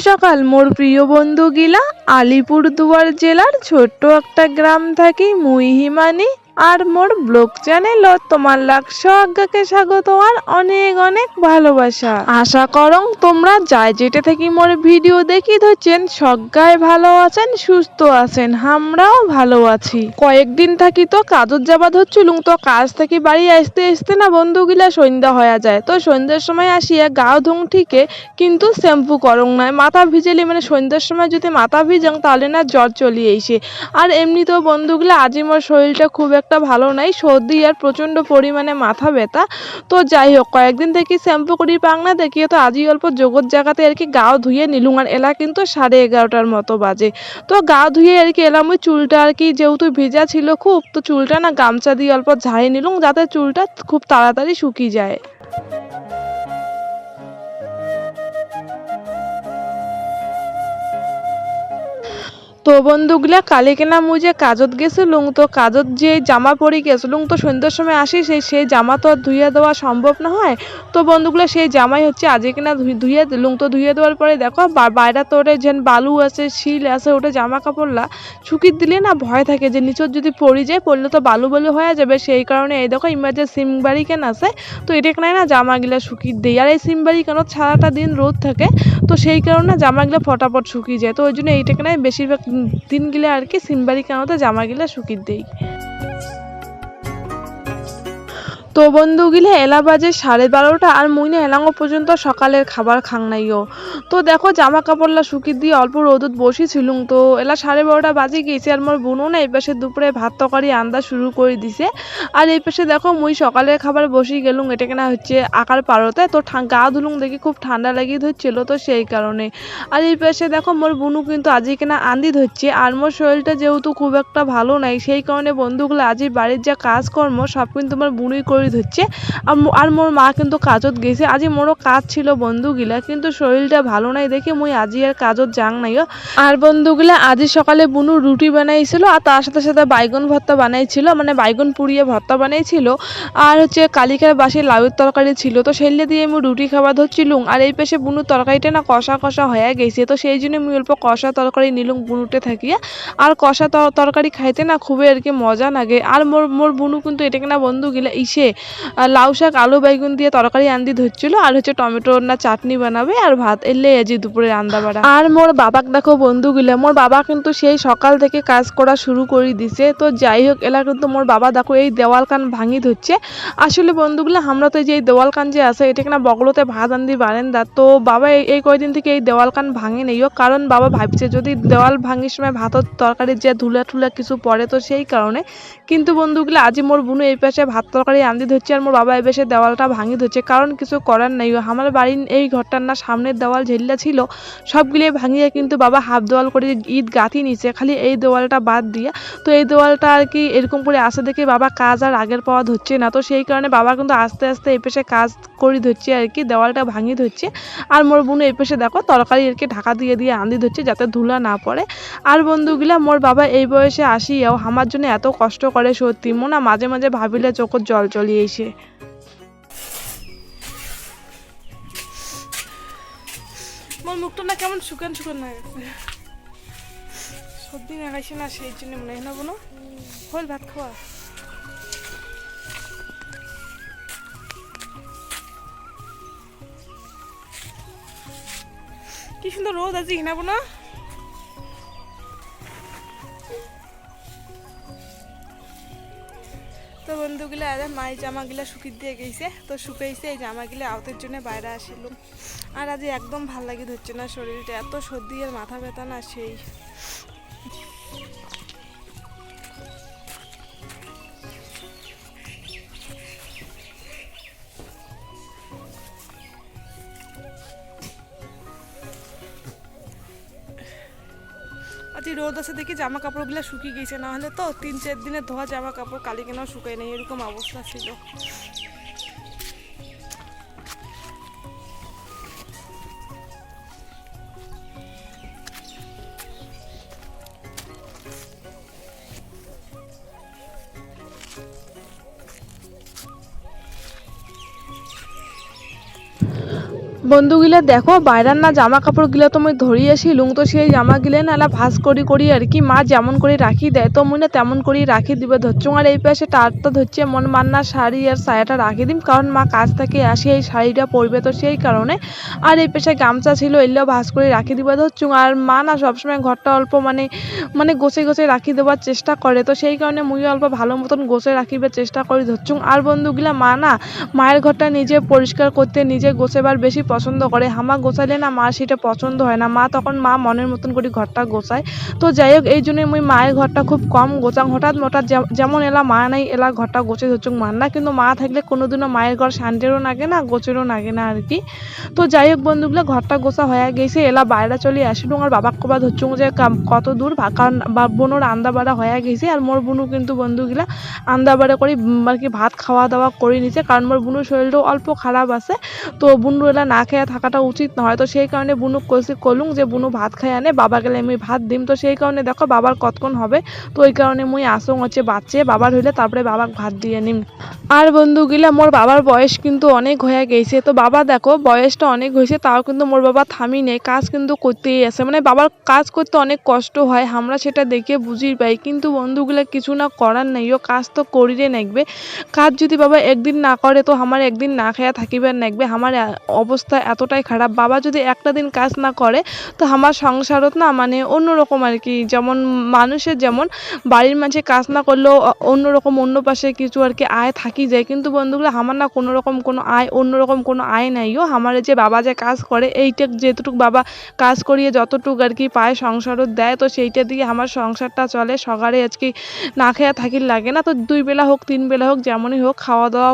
সকাল মোর প্রিয় বন্ধু গিলা আলিপুরদুয়ার জেলার ছোট্ট একটা গ্রাম থাকি মুই হিমানি আর মোর ব্লগ চ্যানেল তোমার লাক্ষ আজ্ঞাকে স্বাগত আর অনেক অনেক ভালোবাসা। আশা করং তোমরা যাই যেটা থেকে মোর ভিডিও দেখি ধরছেন সজ্ঞায় ভালো আছেন, সুস্থ আছেন, আমরাও ভালো আছি। কয়েকদিন থাকি তো কাজত যাবা ধরছিলুম তো কাজ থেকে বাড়ি আসতে আসতে না বন্ধুগুলা সন্ধ্যা হয়ে যায়। তো সন্ধ্যার সময় আসিয়া গা ধুং ঠিকে, কিন্তু শ্যাম্পু করং নাই। মাথা ভিজেলি মানে সন্ধ্যার সময় যদি মাথা ভিজাং তাহলে না জ্বর চলে আইসে। আর এমনি তো বন্ধুগুলা আজই মোর শরীরটা খুব একটা ভালো নাই, সর্দি আর প্রচণ্ড পরিমাণে মাথা ব্যথা। তো যাই হোক, কয়েকদিন থেকে শ্যাম্পু করি পাং না দেখি তো আজই অল্প জগৎ জায়গাতে আর কি গাও ধুয়ে নিলুম। আর এলা কিন্তু সাড়ে এগারোটার মতো বাজে। তো গা ধুয়ে আর কি এলাম, ওই চুলটা আর কি যেহেতু ভিজা ছিল খুব, তো চুলটা না গামছা দিয়ে অল্প ঝাড়িয়ে নিলুম, যাতে চুলটা খুব তাড়াতাড়ি শুকিয়ে যায়। তো বন্ধুগুলা কালিকে না মুই যে কাজত গেছিলুম তো কাজত যে জামা পরে গেছিলুম তো সন্ধ্যার সময় আসি, সেই সেই জামা তো আর ধুইয়া দেওয়া সম্ভব না হয় তো বন্ধুগুলা, সেই জামাই হচ্ছে আজকে কিনা ধুই- ধুইয়া দিলুম তো ধুইয়া দেওয়ার পরে দেখো বাইরে তো ওটা যেন বালু আছে, শিল আছে, ওটা জামা কাপড়লা, শুকিয়ে দিলে না ভয় থাকে যে নিচত যদি পড়ে যায়, পড়লে তো বালু বালু হয়ে যাবে। সেই কারণে এই দেখো ইমার্জে সিম বাড়ি কেন আছে, তো এটা কেন না জামাগুলা শুকিয়ে দিই। আর এই সিম বাড়ি কেন সারাটা দিন রোদ থাকে, তো সেই কারণে জামাগুলা ফটাফট শুকিয়ে যায়। তো ওই জন্য এইটা কেন বেশিরভাগ দিনগুলো আর কি সিমবাড়ি কেনতে জামাগুলো শুকিয়ে দেই। তো বন্ধুগুলো এলা বাজে সাড়ে বারোটা আর মুই না এলাঙ্গো পর্যন্ত সকালের খাবার খাং নাইও। তো দেখো জামা কাপড়লা শুকি দিয়ে অল্প রোদত বসেছিলুম তো এলা সাড়ে বারোটা বাজে গেছে আর মোর বোনও না এই পাশে দুপুরে ভাত তরকারি আন্দা শুরু করে দিছে। আর এই পাশে দেখো মুই সকালের খাবার বসে গেলুম এটা কেনা হচ্ছে আকার পারোতে। তো গা ধুলুম দেখি খুব ঠান্ডা লাগিয়ে ধরছিল তো সেই কারণে। আর এই পাশে দেখো মোর বোনু কিন্তু আজই কেনা আন্দি ধরছে আর মোর শরীরটা যেহেতু খুব একটা ভালো নাই, সেই কারণে বন্ধুগুলো আজই বাড়ির যা কাজকর্ম সব কিন্তু আমার বুনুই করে আর মো- আর মোর মা কিন্তু কাজত গেছে। আজি মোরও কাজ ছিল বন্ধুগুলা, কিন্তু শরীরটা ভালো নাই দেখে মুই আজি আর কাজত যাং নাইও আর বন্ধুগুলা আজি সকালে বুনু রুটি বানাইছিল, আর তার সাথে সাথে বাইগন ভর্তা বানাইছিল মানে বাইগন পুড়িয়ে ভর্তা বানাইছিল। আর হচ্ছে কালিকার বাসে লাউয়ের তরকারি ছিল, তো সেলে দিয়ে আমি রুটি খাওয়া ধরছিলুম। আর এই পেশে বুনু তরকারিটা না কষা কষা হয়ে গেছে, তো সেই জন্য আমি অল্প কষা তরকারি নিলুম বুনুতে থাকিয়া। আর কষা তরকারি খাইতে না খুবই আর কি মজা লাগে। আর মোর মোর বুনু কিন্তু এটাকে না বন্ধু গিলা ইসে লাউ শাক, আলু বাইগুন দিয়ে তরকারি আন্দি ধরছিল, আর হচ্ছে টমেটোর না চাটনি বানাবে, আর ভাত এলে আজি দুপুরে রান্না বাড়া। আর মোর বাবাক দেখো বন্ধুগুলা, মোর বাবা কিন্তু সেই সকাল থেকে কাজ করা শুরু করে দিছে। তো যাই হোক, এলা কিন্তু মোর বাবা দেখো এই দেওয়াল কান ভাঙি ধরছে। আসলে বন্ধুগুলা, আমরা তো যে এই দেওয়াল কান যে আছে, এটা কিনা বগলতে ভাত আন্দি বারেন্দা। তো বাবা এই- কয়দিন থেকে এই দেওয়াল কান ভাঙে নেইও কারণ বাবা ভাবছে, যদি দেওয়াল ভাঙির সময় ভাতর তরকারির যে ধুলা ঠুলা কিছু পড়ে তো সেই কারণে। কিন্তু বন্ধুগুলো, আজি মোর বুনু এই পাশে ভাত তরকারি আন্দি ধরছে আর মোর বাবা পাশে দেওয়ালটা ভাঙি ধরছে। কারণ কিছু করার নাই। আমার বাড়ির এই ঘরটার না সামনের দেওয়াল ঝেল্লা ছিল, সবগুলি ভাঙিয়ে কিন্তু বাবা হাফ দেওয়াল করে ঈদ গাঁথি নিচে খালি এই দেওয়ালটা বাদ দিয়ে তো এই দেওয়ালটা আর কি এরকম করে আসে দেখে বাবা কাজ আর আগের পাওয়া ধরছে না। তো সেই কারণে বাবা কিন্তু আস্তে আস্তে এই পাশে কাজ করে ধরছে আর কি, দেওয়ালটা ভাঙি ধরছে। আর মোর বোন এই পাশে দেখো তরকারি আর কি ঢাকা দিয়ে দিয়ে আন্দি ধরছে যাতে ধুলা না পড়ে। আর বন্ধুগুলা, মোর বাবা এই বয়সে আসিয়াও আমার জন্য এত কষ্ট করে সত্যি। মোনা মাঝে মাঝে ভাবিলে চোখের জল চলিয়ে এসে। মোর মুখটা না কেমন শুকান শুকান না গেছে। সর্দি লাগাইছে না, সেই জন্য মনে হয় না বোনো হল, ভাত খাওয়া। কি সুন্দর রোদ আজি হিনা বোনা। বন্ধুগুলো আর মায়ের জামাগুলো শুকিয়ে দিয়ে গেছে। তো শুকাইছে, এই জামাগুলো আউতের জন্য বাইরে আসিলাম আর আজ একদম ভালো লাগে ধরছে না শরীরটা, এত সর্দি আর মাথা ব্যথা না সেই। রোদ আছে দেখি জামা কাপড়গুলো শুকিয়ে গেছে না হলে তো তিন চার দিনে ধোয়া জামা কাপড় কালি কেন শুকায় নেই, এরকম অবস্থা ছিল। বন্ধুগুলা, দেখো, বাইরার না জামা কাপড়গুলা তো মুই ধরিয়েছিলুম তো সেই জামা গিলে না, এলা ভাস করি করি আর কি, মা যেমন করে রাখি দেয়, তো মুই না তেমন করে রাখি দিবে ধরছুম আর এই পাশে টারটা ধরছে, মন মান্না শাড়ি আর সায়াটা রাখি দিম, কারণ মা কাজ থেকে আসি, এই শাড়িটা পরবে তো সেই কারণে, আর এই পাশে গামছা ছিল এলেও ভাস করে রাখি দিবে ধরছুম আর মা না সবসময় ঘরটা অল্প মানে মানে গোছে গোছে রাখি দেওয়ার চেষ্টা করে, তো সেই কারণে মুই অল্প ভালো মতন গোছে রাখিবার চেষ্টা করি ধরছুম আর বন্ধুগুলা, মা না মায়ের ঘরটা নিজে পরিষ্কার করতে নিজে গোছাবার বেশি পছন্দ করে। হামা গোছাইলে না মার সেটা পছন্দ হয় না। মা তখন মা মনের মতন করে ঘরটা গোছায়। তো যাই হোক, এই জন্যই মুই মায়ের ঘরটা খুব কম গোছাং। হঠাৎ হঠাৎ যেমন এলা মা নাই, এলা ঘরটা গোছে ধরছুক মার না। কিন্তু মা থাকলে কোনোদিনও মায়ের ঘর শান্তিরও লাগে না গোছেরও লাগে না আর কি তো যাই হোক বন্ধুগুলো, ঘরটা গোছা হয়ে গেছে। এলা বাইরে চলে আসিল আর বাবাক কবা ধরছুং যে কত দূর। কারণ বোনোর আন্দা বাড়া হয়ে গেছে। আর মোর বোনও কিন্তু বন্ধুগুলা আন্দা বাড়া করে আর কি ভাত খাওয়া দাওয়া করে নিছে। কারণ মোর বোনের শরীরটাও অল্প খারাপ আছে। তো বুনু এলা না খেয়ে থাকাটা উচিত নয় তো সেই কারণে বুনু কলসি কলুং যে বুনু ভাত খাই আনে, বাবা গেলে আমি ভাত দিম। তো সেই কারণে দেখো বাবার কতক্ষণ হবে। তো ওই কারণে মুই আসং হচ্ছে বাচ্চে, বাবার হইলে তারপরে বাবাক ভাত দিয়ে নিম। আর বন্ধুগুলা মোর বাবার বয়স কিন্তু অনেক হয়ে গেছে। তো বাবা দেখো, বয়সটা অনেক হয়েছে, তাও কিন্তু মোর বাবা থামি নেই, কাজ কিন্তু করতেই আছে। মানে বাবার কাজ করতে অনেক কষ্ট হয়, আমরা সেটা দেখে বুঝি পাই। কিন্তু বন্ধুগুলা কিছু না করার নেই, ও কাজ তো করিরে নাকবে। কাজ যদি বাবা একদিন না করে, তো আমার একদিন না খেয়া থাকিবার নাকবে। আমার অবস্থা এতটাই খারাপ। বাবা যদি একটা দিন কাজ না করে, তো আমার সংসারত না মানে অন্যরকম আর কি। যেমন মানুষের যেমন, বাড়ির মাঝে কাজ না করলেও অন্যরকম অন্য পাশে কিছু আর কি আয় থাকি। যায়, কিন্তু বন্ধুগুলো আমার না কোনো রকম কোনো আয় অন্যরকম কোনো আয় নাই ও আমার যে বাবা যে কাজ করে, এইটা যেটুকু বাবা কাজ করিয়ে যতটুকু আর কি পায় সংসারও দেয়, তো সেইটা দিয়ে আমার সংসারটা চলে। সকালে আজকে না খেয়ে থাকির লাগে না, তো দুই বেলা হোক, তিন বেলা হোক, যেমনই হোক, খাওয়া দাওয়া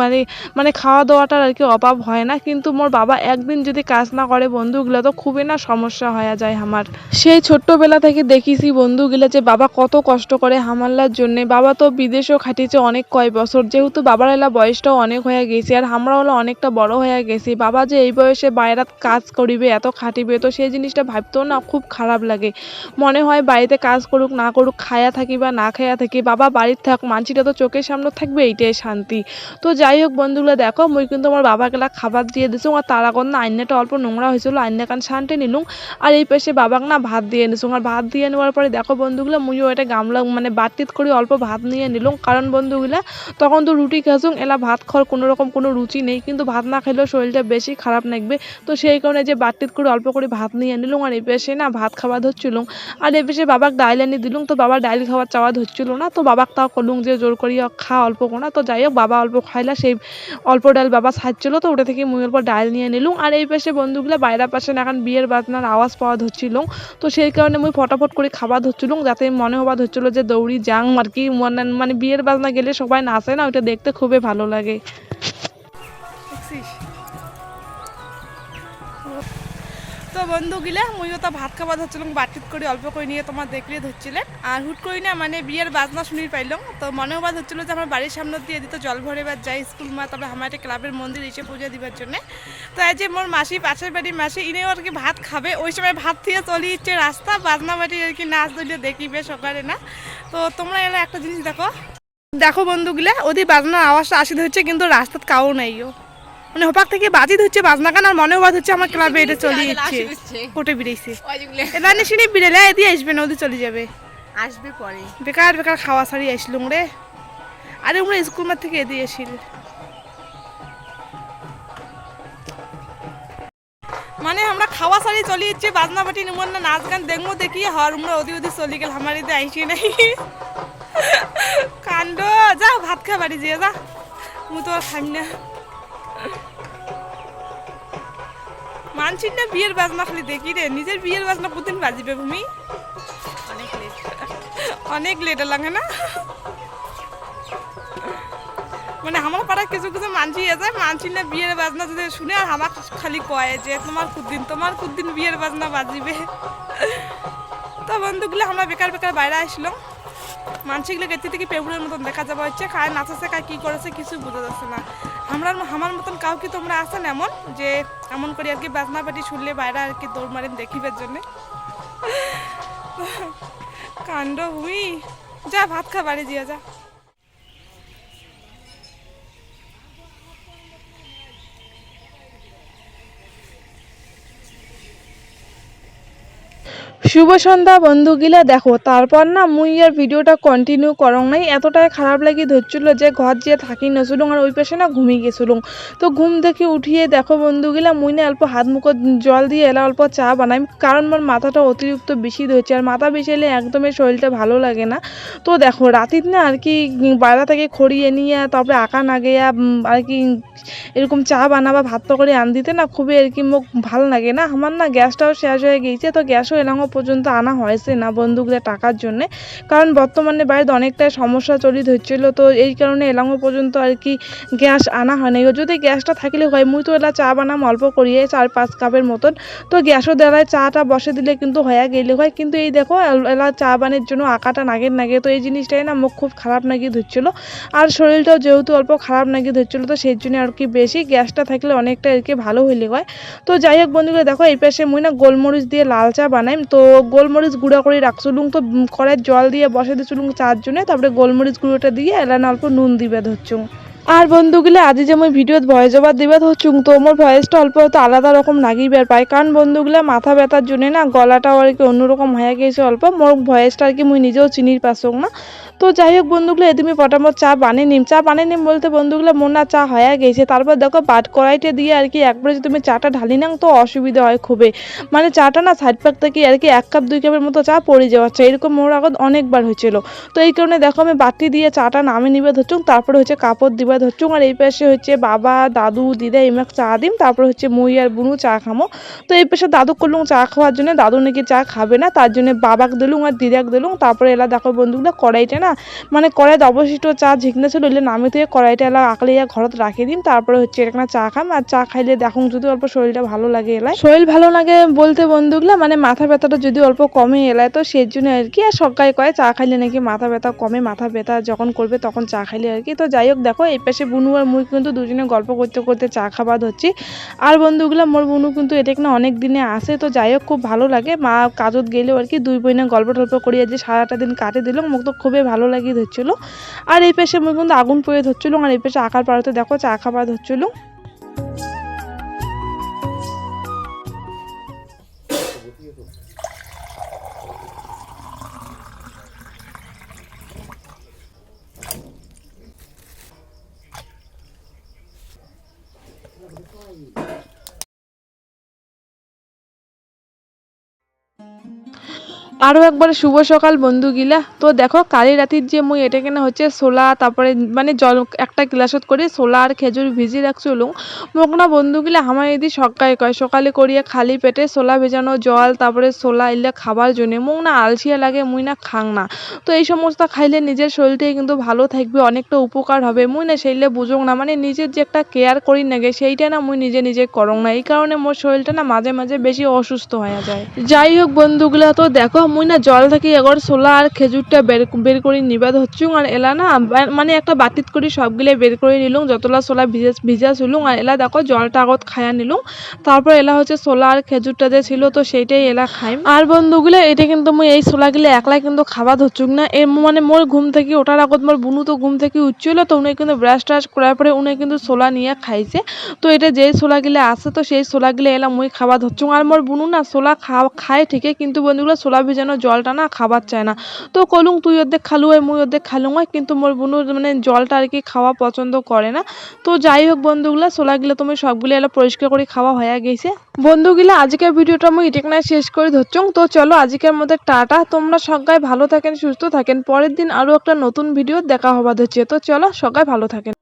মানে মানে খাওয়া দাওয়াটার আর কি অভাব হয় না। কিন্তু মোর বাবা একদিন যদি কাজ না করে বন্ধুগুলো, তো খুবই না সমস্যা হয়ে যায় আমার। সেই ছোট্টবেলা থেকে দেখিছি বন্ধুগুলো যে বাবা কত কষ্ট করে হামাল্লার জন্য। বাবা তো বিদেশেও খাটিয়েছে অনেক কয় বছর। যেহেতু বাবার এলা বয়সটাও অনেক হয়ে গেছে, আর আমরা হলো অনেকটা বড় হয়ে গেছি। বাবা যে এই বয়সে বাইরাত কাজ করিবে, এত খাটিবে, তো সেই জিনিসটা ভাবতেও না খুব খারাপ লাগে। মনে হয় বাড়িতে কাজ করুক, না করুক, খায়া থাকি বা না খায়া থাকি, বাবা বাড়ির থাক মানছিটা তো চোখের সামনে থাকবে, এইটাই শান্তি। তো যাই হোক বন্ধুগুলো দেখো, মুই কিন্তু আমার বাবাকে খাবার দিয়ে দিছো, আর তার আগত না আইনাটা অল্প নোংরা হয়েছিল, আইনা কান শান্তি নিলুম, আর এই পাশে বাবাকে না ভাত দিয়ে নিছো আর ভাত দিয়ে নেওয়ার পরে দেখো বন্ধুগুলো মুইও এটা গামলা মানে বাটিত করে অল্প ভাত নিয়ে নিলুম, কারণ বন্ধুগুলা তখন তো রুটি খাসুং এলা ভাত খাওয়ার কোনো রকম কোনো রুচি নেই, কিন্তু ভাত না খেলেও শরীরটা বেশি খারাপ লাগবে তো সেই কারণে যে বাটিত করে অল্প করে ভাত নিয়ে নিলুম, আর এই পেশে না ভাত খাওয়া ধরছিলুম, আর এই পেশে বাবাক ডাইল এনে দিলুম, তো বাবা ডাইল খাওয়ার চাওয়া ধরছিল না, তো বাবাকে তাও কলুম যে জোর করিয়া খা অল্প কোনা তো যাই হোক, বাবা অল্প খাইলা সেই অল্প ডাল বাবা ছাড়ছিল তো, ওটা থেকে মুই অল্প ডাল নিয়ে নিলুম। আর এই পাশে বন্ধুগুলো বাইরের পাশে না এখন বিয়ের বাজনার আওয়াজ পাওয়া ধরছিল তো সেই কারণে মুই ফটাফট করে খাওয়া ধরছিলুম, যাতে মনে হওয়া ধরছিল যে দৌড়ি যাং আর কি। মানে মানে বিয়ের বাজনা গেলে সবাই নাচে না, ওইটা দেখতে খুবই ভালো লাগে। বন্ধুগুলা মুইও তো ভাত খাবার ধরছিলাম বাটিত করে, অল্প করে নিয়ে তোমার দেখলে ধরছিলেন আর হুট করি না মানে বিয়ের বাজনা শুনি পাইলাম। তো মনে হবার ধরছিল যে আমার বাড়ির সামনে দিয়ে দিত জল ভরে এবার যাই, স্কুল মা, তারপরে আমার একটা ক্লাবের মন্দির এসে পূজা দিবার জন্য। তো এই যে মোর মাসি, পাশের বাড়ির মাসি ইনেও আর কি ভাত খাবে, ওই সময় ভাত দিয়ে চলে ইচ্ছে রাস্তা, বাজনা বাড়ি আর কি নাচ দিলে দেখিবে সকালে না। তো তোমরা এলা একটা জিনিস দেখো। দেখো বন্ধুগুলা ওদের বাজনার আওয়াজটা আসি ধরছে কিন্তু রাস্তাত কাউ নাইও মানে হোপাক থেকে বাজি ধরছে বাজনা গান আর মনে হবার হচ্ছে আমার ক্লাবে এটা চলে যাচ্ছে। কোটে নিশিনি বিড়েলে এদিকে আসবে না ওদের চলে যাবে। আসবে পরে। বেকার বেকার খাওয়া সারি আসলুম রে। আরে আমরা স্কুল মাঠ থেকে এদিকে আসিল। মানে আমরা খাওয়া সারি চলে যাচ্ছে বাজনা বাটি নিমন না নাচ গান দেখব দেখি হর আমরা ওদি ওদি চলে গেল আমার এদিকে আইসি নাই। কাণ্ড যা ভাত খা বাড়ি যেয়ে যা। মু তো আর খাই না। মানছি না বিয়ের বাজনা খালি দেখি রে? নিজের বিয়ের বাজনা প্রতিদিন বাজিবে ভূমি। অনেক লেট অনেক লেট লাগে না? মানে আমার পাড়ায় কিছু কিছু মানছি আছে, মানছি না বিয়ের বাজনা যদি শুনে আর আমার খালি কয় যে তোমার কুদ্দিন তোমার কুদ্দিন বিয়ের বাজনা বাজিবে। তো বন্ধুগুলো, আমরা বেকার বেকার বাইরে আসলাম। মানসিকগুলো গেতে থেকে পেবুরের মতন দেখা যাবে হচ্ছে, খায়, নাচেছে কায় কী করেছে কিছু বোঝা যাচ্ছে না। আমরা, আমার মতন কাউকে তোমরা আসেন এমন, যে এমন করে আর কি বাজনা পাটি শুনলে বাইরে আর কি দৌড় মারেন দেখিবার জন্যে। কাণ্ড হুই। যা, ভাত খা, বাড়ি দিয়া যা। শুভ সন্ধ্যা বন্ধুগিলা। দেখো তারপর না মুই আর ভিডিওটা কন্টিনিউ করং নাই। এতটাই খারাপ লাগি ধরছিল যে ঘর যে থাকি নছিলুম আর ওই পাশে না ঘুমিয়ে গেছিলুম তো ঘুম থেকে উঠিয়ে দেখো বন্ধুগিলা মুই না অল্প হাত মুখ জল দিয়ে এলা অল্প চা বানাই। কারণ আমার মাথাটা অতিরিক্ত বেশি ধরছে আর মাথা বেশি এলে একদমই শরীরটা ভালো লাগে না। তো দেখো রাতির না আর কি বাইরে থেকে খড়িয়ে নিয়ে তারপরে আঁকা উম, আর কি এরকম চা বানাবা ভাত করে আন দিতে না খুবই আর কি মোক ভালো লাগে না। আমার না গ্যাসটাও শেষ হয়ে গিয়েছে তো গ্যাসও এলাঙ্গো পর্যন্ত আনা হয়েছে না বন্ধুগুলো টাকার জন্যে। কারণ বর্তমানে বাড়িতে অনেকটাই সমস্যা চলিত হচ্ছিল। তো এই কারণে এলাঙ্গো পর্যন্ত আর কি গ্যাস আনা হয় নাই যদি গ্যাসটা থাকলে হয়, মুই তো এলা চা বানাম অল্প করিয়ে চার পাঁচ কাপের মতন। তো গ্যাসও দেওয়ায় চাটা বসে দিলে কিন্তু হয়ে গেলে হয়। কিন্তু এই দেখো, এলা চা বানের জন্য আঁকাটা নাগের নাগে। তো এই জিনিসটাই না মুখ খুব খারাপ নাকি ধরছিল। আর শরীরটাও যেহেতু অল্প খারাপ নাকি ধরছিল, তো সেই জন্য আর কি বেশি গ্যাসটা থাকলে অনেকটা আর কি ভালো হইলে হয়। তো যাই হোক বন্ধুগুলো দেখো এই পাশে মুই না গোলমরিচ দিয়ে লাল চা বানাই। তো গোলমরিচ গুঁড়া করে রাখছো লুং তো কড়াই জল দিয়ে বসে দিচ্ছ চার চারজনে, তারপরে গোলমরিচ গুঁড়োটা দিয়ে এলান অল্প নুন দিবে ধরছুম আর বন্ধুগুলো, আজি যে মই ভিডিওত ভয়েস ওভার দিবে ধরছুম তো মোর ভয়েসটা অল্প হয়তো আলাদা রকম নাগিবার পাই কারণ বন্ধুগুলো, মাথা ব্যথার জন্য না গলাটাও আর কি অন্যরকম হয়ে গেছে অল্প মোর ভয়েসটা আর কি মুই নিজেও চিনির পাসং না। তো যাই হোক বন্ধুগুলো এদিকে পটামট চা বানিয়ে নিম। চা বানিয়ে নিম বলতে বন্ধুগুলো মোর না চা হয়ে গেছে তারপর দেখো বাট কড়াইতে দিয়ে আর কি একবারে যদি তুমি চাটা ঢালি নাও তো অসুবিধা হয় খুবই। মানে চাটা না সাইড পাক থেকে আর কি এক কাপ, দুই কাপের মতো চা পড়ে যাওয়াচ্ছে এরকম মোর আগত অনেকবার হয়েছিল তো এই কারণে দেখো আমি বাটি দিয়ে চাটা নামে নিবে ধরছুম তারপরে হচ্ছে কাপড় দিবা ধরছুম আর এই পাশে হচ্ছে বাবা, দাদু, দিদা এমাক চা দিম, তারপর হচ্ছে মুই আর বুনু চা খামো। তো এই পাশে দাদু করলুম চা খাওয়ার জন্য, দাদু নাকি চা খাবে না, তার জন্য বাবাকে দিলুম আর দিদাক দিলুম, তারপরে এলা দেখো বন্ধুগুলো, কড়াইটা না মানে কড়াইতে অবশিষ্ট চা ঝিকনে ছিল ওইলে নামে থেকে কড়াইটা এলা আকলিয়া ঘরত রাখি দিম, তারপরে হচ্ছে একটা চা খাম, আর চা খাইলে দেখুন যদি অল্প শরীরটা ভালো লাগে এলাই শরীর ভালো লাগে বলতে বন্ধুগুলা মানে মাথা ব্যথাটা যদি অল্প কমে এলায়, তো সেই জন্য আর কি, আর সকালে কয় চা খাইলে নাকি মাথা ব্যথা কমে, মাথা ব্যথা যখন করবে তখন চা খাইলে আর কি, তো যাই হোক দেখো, এই পাশে বুনু আর মুই কিন্তু দুজনে গল্প করতে করতে চা খাবার হচ্ছি আর বন্ধুগুলো, মোর বুনু কিন্তু এটা কিনা অনেক দিনে আসে, তো যাই হোক খুব ভালো লাগে। মা কাজত গেলেও আর কি দুই বইনে গল্প টল্প করিয়া যে সারাটা দিন কাটে দিল মুখ তো খুবই ভালো লাগিয়ে ধরছিল। আর এই পাশে মুই কিন্তু আগুন পড়ে ধরছিল, আর এই পাশে আঁকার পাড়াতে দেখো চা খাবার ধরছিল। আরও একবার শুভ সকাল বন্ধুগিলা তো দেখো কালি রাতির যে মুই এটা কেনা হচ্ছে ছোলা, তারপরে মানে জল একটা গ্লাসত করে ছোলা আর খেজুর ভিজি রাখছিলুম মোক না বন্ধুগিলা আমার এদি সকালে কয়, সকালে করিয়া খালি পেটে ছোলা ভেজানো জল, তারপরে ছোলা এলে খাবার জন্য। মোক না আলসিয়া লাগে, মুই না খাং না। তো এই সমস্ত খাইলে নিজের শরীরটাই কিন্তু ভালো থাকবে, অনেকটা উপকার হবে। মুই না সেইলে বুঝং না মানে নিজের যে একটা কেয়ার করি নাগে সেইটা না মুই নিজে নিজে করং না। এই কারণে মোর শরীরটা না মাঝে মাঝে বেশি অসুস্থ হয়ে যায়। যাই হোক বন্ধুগুলা তো দেখো মুই না জল থেকে এগর ছোলা আর খেজুরটা বের বের করে নিবাদ হচ্ছুং আর এলা না মানে একটা বাতিত করে সবগুলো বের করে নিলুম যতলা ছোলা ভিজা ভিজা ছিলুম আর এলা দেখো জলটা আগত খায়া নিলুম তারপর এলা হচ্ছে ছোলা আর খেজুরটা যে ছিল তো সেইটাই এলা খাইম। আর বন্ধুগুলো, এটা কিন্তু মুই এই ছোলাগুলো একলা কিন্তু খাবার ধরছুক না। এর মানে মোর ঘুম থেকে ওঠার আগত মোর বুনু তো ঘুম থেকে উঠছিল তো উনি কিন্তু ব্রাশ ট্রাশ করার পরে উনি কিন্তু ছোলা নিয়ে খাইছে। তো এটা যেই ছোলাগুলো আছে, তো সেই ছোলাগুলো এলা মুই খাওয়া ধরছুং আর মোর বুনু না ছোলা খাওয়া খায় ঠিকই কিন্তু বন্ধুগুলো ছোলা ভিজানো জলটা না খাবার চায় না। তো কলুং, তুই অর্ধেক খালু হয়, মুই অর্ধেক খালু হয়, কিন্তু মোর বুনু মানে জলটা আর কি খাওয়া পছন্দ করে না। তো যাই হোক বন্ধুগুলা ছোলাগুলো তুমি সবগুলো এলা পরিষ্কার করে খাওয়া হয়ে গেছে। বন্ধুগুলা, আজকের ভিডিওটা আমি এটাকে শেষ করে ধরছুং তো চলো আজকের মধ্যে টাটা। তোমরা সবাই ভালো থাকেন, সুস্থ থাকেন। পরের দিন আরও একটা নতুন ভিডিও দেখা হবা ধরছে। তো চলো সবাই ভালো থাকেন।